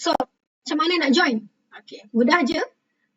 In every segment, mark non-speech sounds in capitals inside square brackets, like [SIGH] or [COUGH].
So, macam mana nak join? Okay, mudah je.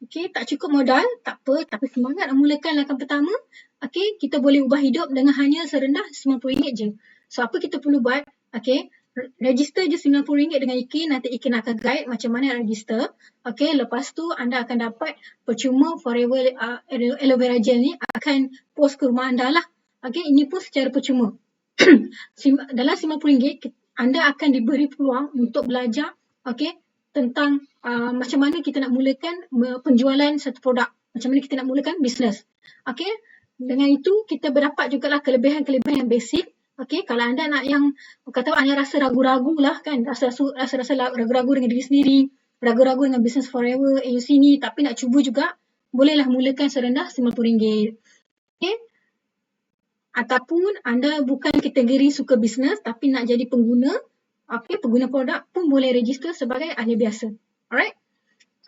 Okay, tak cukup modal, tak apa. Tapi semangat nak mulakan langkah pertama. Okay, kita boleh ubah hidup dengan hanya serendah RM90 je. So, apa kita perlu buat? Okay, register je RM90 dengan Ikin. Nanti Ikin akan guide macam mana nak register. Okay, lepas tu anda akan dapat percuma forever uh, aloe vera gel ni akan post ke rumah anda lah. Okay, ini pun secara percuma. [CLEARS THROAT] Dalam RM50, anda akan diberi peluang untuk belajar okay, tentang uh, macam mana kita nak mulakan penjualan satu produk. Macam mana kita nak mulakan bisnes. Okay. Dengan itu kita berdapat juga lah kelebihan-kelebihan yang basic. Okay. Kalau anda nak yang kata anda rasa ragu-ragu lah kan. Rasa-rasa ragu-ragu dengan diri sendiri. Ragu-ragu dengan business forever AUC ni. Tapi nak cuba juga. Bolehlah mulakan serendah RM50. Okay. Ataupun anda bukan kategori suka bisnes tapi nak jadi pengguna. Okay. Pengguna produk pun boleh register sebagai ahli biasa. Alright.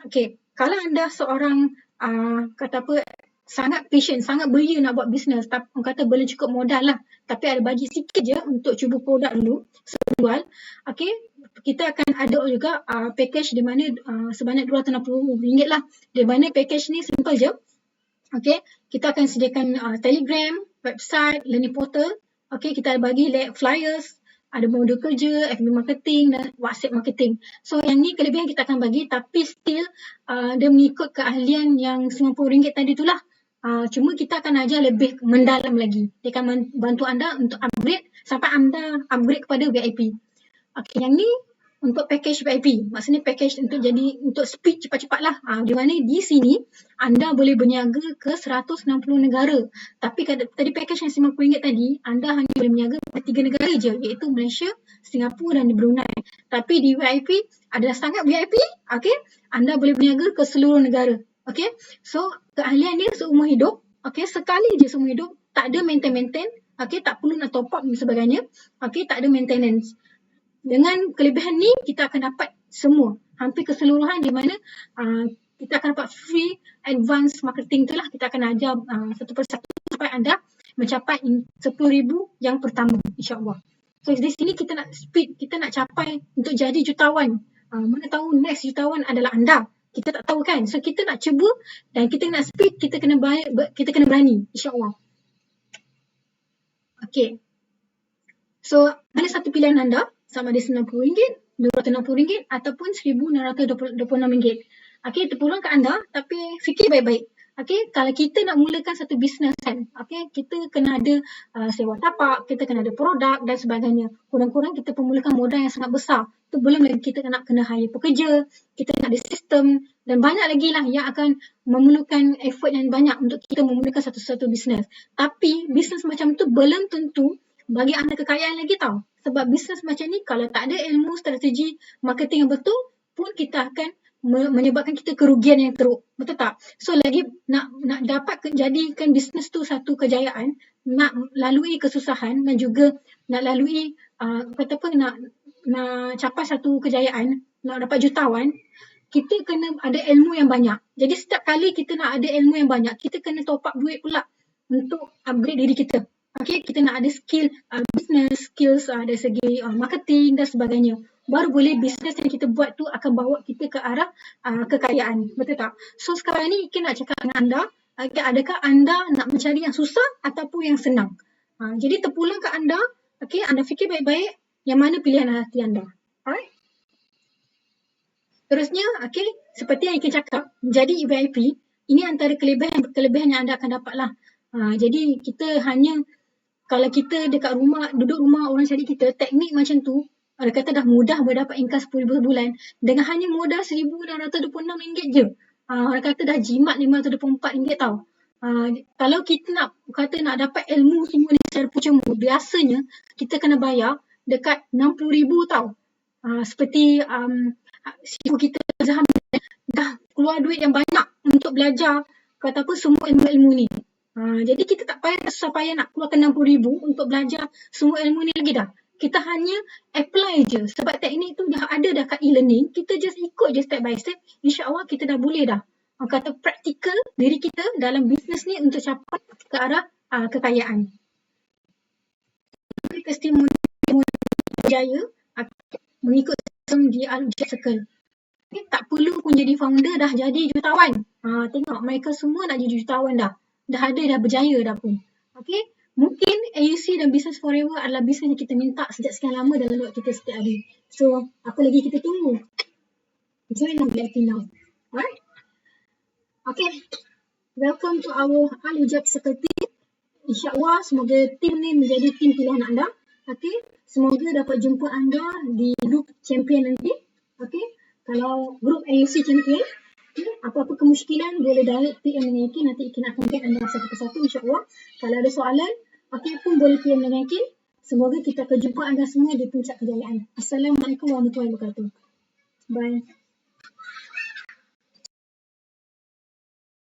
Okay. Kalau anda seorang uh, kata apa sangat patient, sangat beria nak buat bisnes tapi kata belum cukup modal lah tapi ada bagi sikit je untuk cuba produk dulu sebelum okay kita akan ada juga uh, package di mana uh, sebanyak RM260 lah di mana package ni simple je okay kita akan sediakan uh, telegram, website, learning portal okay kita bagi flyers ada modul kerja, FB marketing dan WhatsApp marketing. So yang ni kelebihan kita akan bagi tapi still uh, dia mengikut keahlian yang RM90 tadi tu lah. Uh, cuma kita akan ajar lebih mendalam lagi. Dia akan bantu anda untuk upgrade sampai anda upgrade kepada VIP. Okay, yang ni untuk package VIP. Maksudnya package untuk jadi untuk speed cepat-cepat lah. Ha, di mana di sini anda boleh berniaga ke 160 negara. Tapi tadi package yang RM50 tadi, anda hanya boleh berniaga ke tiga negara je iaitu Malaysia, Singapura dan Brunei. Tapi di VIP adalah sangat VIP. Okay? Anda boleh berniaga ke seluruh negara. Okay? So keahlian ni seumur hidup. Okay? Sekali je seumur hidup. Tak ada maintain-maintain. Okay? Tak perlu nak top up dan sebagainya. Okay? Tak ada maintenance dengan kelebihan ni kita akan dapat semua hampir keseluruhan di mana uh, kita akan dapat free advance marketing tu lah kita akan ajar uh, satu persatu sampai anda mencapai RM10,000 yang pertama insyaAllah. So di sini kita nak speed, kita nak capai untuk jadi jutawan. Uh, mana tahu next jutawan adalah anda. Kita tak tahu kan. So kita nak cuba dan kita nak speed, kita kena baik, kita kena berani insyaAllah. Okay. So ada satu pilihan anda sama ada RM90, RM260 ataupun RM1,626. Okay, terpulang ke anda tapi fikir baik-baik. Okay, kalau kita nak mulakan satu bisnes kan, okay, kita kena ada uh, sewa tapak, kita kena ada produk dan sebagainya. Kurang-kurang kita permulakan modal yang sangat besar. Tu belum lagi kita nak kena hire pekerja, kita nak ada sistem dan banyak lagi lah yang akan memerlukan effort yang banyak untuk kita memulakan satu-satu bisnes. Tapi bisnes macam tu belum tentu bagi anda kekayaan lagi tau. Sebab bisnes macam ni kalau tak ada ilmu strategi marketing yang betul pun kita akan menyebabkan kita kerugian yang teruk. Betul tak? So lagi nak nak dapat jadikan bisnes tu satu kejayaan, nak lalui kesusahan dan juga nak lalui uh, kata apa nak nak capai satu kejayaan, nak dapat jutawan, kita kena ada ilmu yang banyak. Jadi setiap kali kita nak ada ilmu yang banyak, kita kena top up duit pula untuk upgrade diri kita. Okay, kita nak ada skill uh, business, skills uh, dari segi uh, marketing dan sebagainya. Baru boleh business yang kita buat tu akan bawa kita ke arah uh, kekayaan. Betul tak? So sekarang ni Ikin nak cakap dengan anda, okay, adakah anda nak mencari yang susah ataupun yang senang? Uh, jadi terpulang ke anda, okay, anda fikir baik-baik yang mana pilihan hati anda. Alright? Terusnya, okay, seperti yang Ikin cakap, jadi VIP, ini antara kelebihan-kelebihan yang anda akan dapatlah. Uh, jadi kita hanya kalau kita dekat rumah, duduk rumah orang cari kita, teknik macam tu, ada kata dah mudah boleh dapat income RM10,000 sebulan dengan hanya modal RM1,626 je. Uh, orang kata dah jimat RM524 tau. Uh, kalau kita nak kata nak dapat ilmu semua ni secara percuma, biasanya kita kena bayar dekat RM60,000 tau. Uh, seperti um, sifu kita Zaham dah keluar duit yang banyak untuk belajar kata apa semua ilmu-ilmu ni. Ha, jadi kita tak payah susah payah nak keluarkan RM60,000 untuk belajar semua ilmu ni lagi dah. Kita hanya apply je sebab teknik tu dah ada dah kat e-learning. Kita just ikut je step by step. InsyaAllah kita dah boleh dah. Orang kata praktikal diri kita dalam bisnes ni untuk capai ke arah uh, kekayaan. Testimoni jaya uh, mengikut sistem di Al-Jet Circle. Tak perlu pun jadi founder dah jadi jutawan. Ha, tengok mereka semua nak jadi jutawan dah. Dah ada dah berjaya dah pun. Okay, mungkin AUC dan Business Forever adalah bisnes yang kita minta sejak sekian lama dalam hidup kita setiap hari. So, apa lagi kita tunggu? Join our black now. Alright? Okay. Welcome to our Al Ujab Circle Team. InsyaAllah semoga tim ni menjadi tim pilihan anda. Okay. Semoga dapat jumpa anda di grup champion nanti. Okay. Kalau grup AUC champion, apa-apa kemusykilan boleh direct PM dengan Ikin. Nanti Ikin akan get anda satu persatu insyaAllah. Kalau ada soalan, okay pun boleh PM dengan Ikin. Semoga kita akan jumpa anda semua di puncak kejayaan. Assalamualaikum warahmatullahi wabarakatuh. Bye.